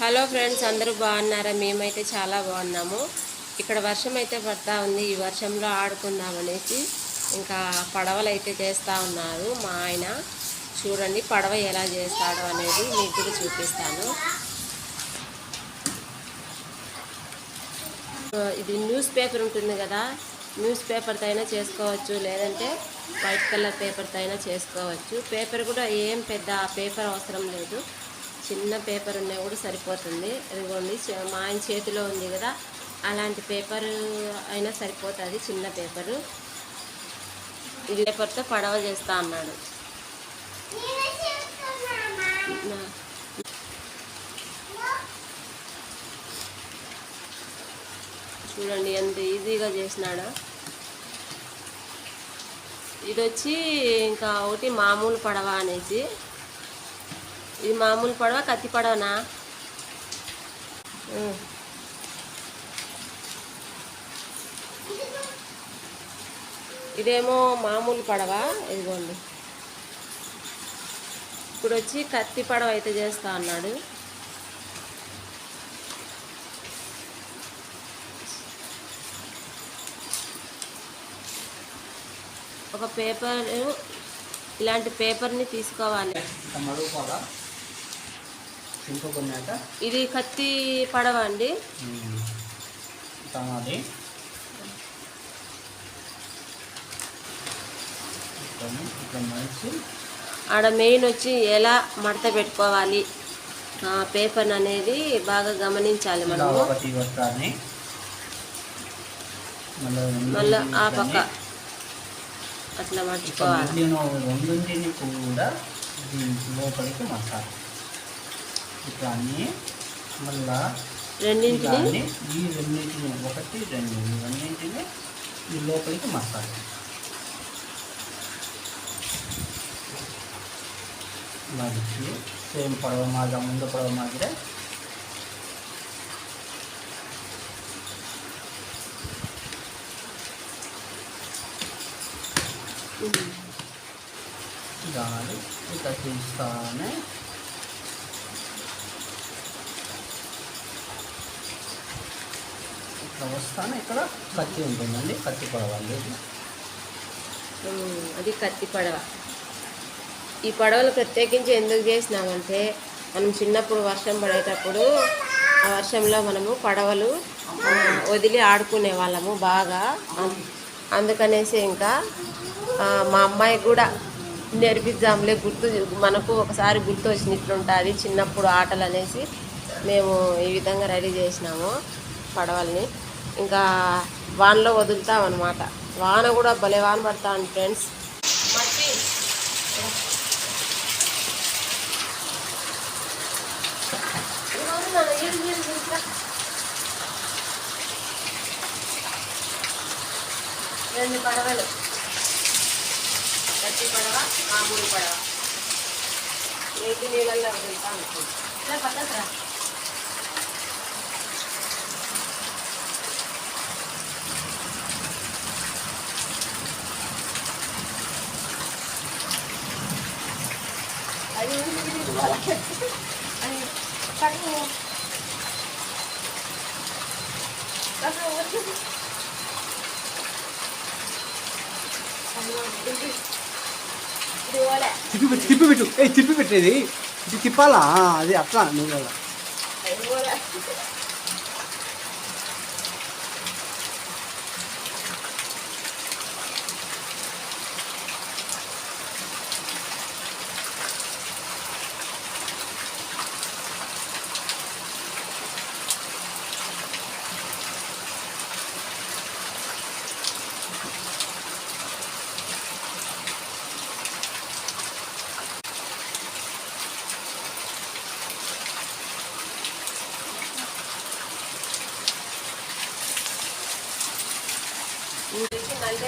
Hello friends అందరూ బాగున్నారా? మేమైతే చాలా బాగున్నాము. ఇక్కడ వర్షం అయితే పడతా ఉంది. ఈ వర్షంలో ఆడుకుందామనేసి ఇంకా పడవలు అయితే చేస్తూ ఉన్నారు మా ఆయన. చూడండి పడవ ఎలా చేస్తాడో అనేది మీకు కూడా చూపిస్తాను. ఇది న్యూస్ పేపర్ ఉంటుంది కదా న్యూస్ పేపర్తో అయినా చేసుకోవచ్చు లేదంటే వైట్ కలర్ పేపర్తో అయినా చేసుకోవచ్చు. పేపర్ కూడా ఏం పెద్ద పేపర్ అవసరం లేదు. చిన్న పేపర్ ఉన్నా కూడా సరిపోతుంది. ఇదిగోండి చే- మా ఆయన చేతిలో ఉంది కదా అలాంటి పేపర్ అయినా సరిపోతుంది చిన్న పేపరు. ఇది పేపర్తో పడవ చేస్తా అన్నాడు. చూడండి ఎంత ఈజీగా చేసినాడో. ఇది వచ్చి ఇంకా ఒకటి మామూలు పడవ అనేసి. ఇది మామూలు పడవ కత్తి పడవనా? ఇదేమో మామూలు పడవ ఇదిగోండి. ఇప్పుడు వచ్చి కత్తి పడవ అయితే చేస్తా అన్నాడు. ఒక పేపర్ ఇలాంటి పేపర్ని తీసుకోవాలి. ఇది కత్తి పడవ అండి. ఆడ మెయిన్ వచ్చి ఎలా మడత పెట్టుకోవాలి పేపర్ అనేది బాగా గమనించాలి మనము. వస్తాన్ని మళ్ళీ ఆ పక్క అట్లా కూడా దీని లోపలికి మసాలి ఇట్లా అన్ని మళ్ళా రెండింటిని? దాన్ని ఈ రెండింటిని ఒకటి రెండు ఈ రెండింటిని ఈ లోపలికి మసాలి మరిచి సేమ్ పడవ మాదిరి ముందు పడవ మాదిరే. ఉమ్. దాని ఇట్లా తీస్తానే వస్తాను ఇక్కడ కత్తి ఉంటుందండి కత్తి పడవ ఉమ్, అది కత్తి పడవ. ఈ పడవలు ప్రత్యేకించి ఎందుకు చేసినామంటే మనం చిన్నప్పుడు వర్షం పడేటప్పుడు ఆ వర్షంలో మనము పడవలు వదిలి ఆడుకునే వాళ్ళము బాగా. అందుకనేసి ఇంకా మా అమ్మాయి కూడా నేర్పిద్దాంలే గుర్తు మనకు ఒకసారి గుర్తు వచ్చినట్లుంటుంది చిన్నప్పుడు ఆటలు అనేసి మేము ఈ విధంగా రెడీ చేసినాము పడవల్ని. ఇంకా వానలో వదులుతాం అనమాట వాన కూడా భలే వాన పడతా ఉంది ఫ్రెండ్స్. రెండు పడవలు. గట్టి పడవ మామూలు పడవ. నీటి నీళ్ళల్లో వదులుతా. ఉంటుంది ఇలా పక్కకు అది కడుపు తిప్పి పెట్టు తిప్పి పెట్టు. ఏ తిప్పి పెట్టేది ఇది. తిప్పాలా? అది అట్లా నువ్వు ഉള്ളിലേക്ക് നല്ല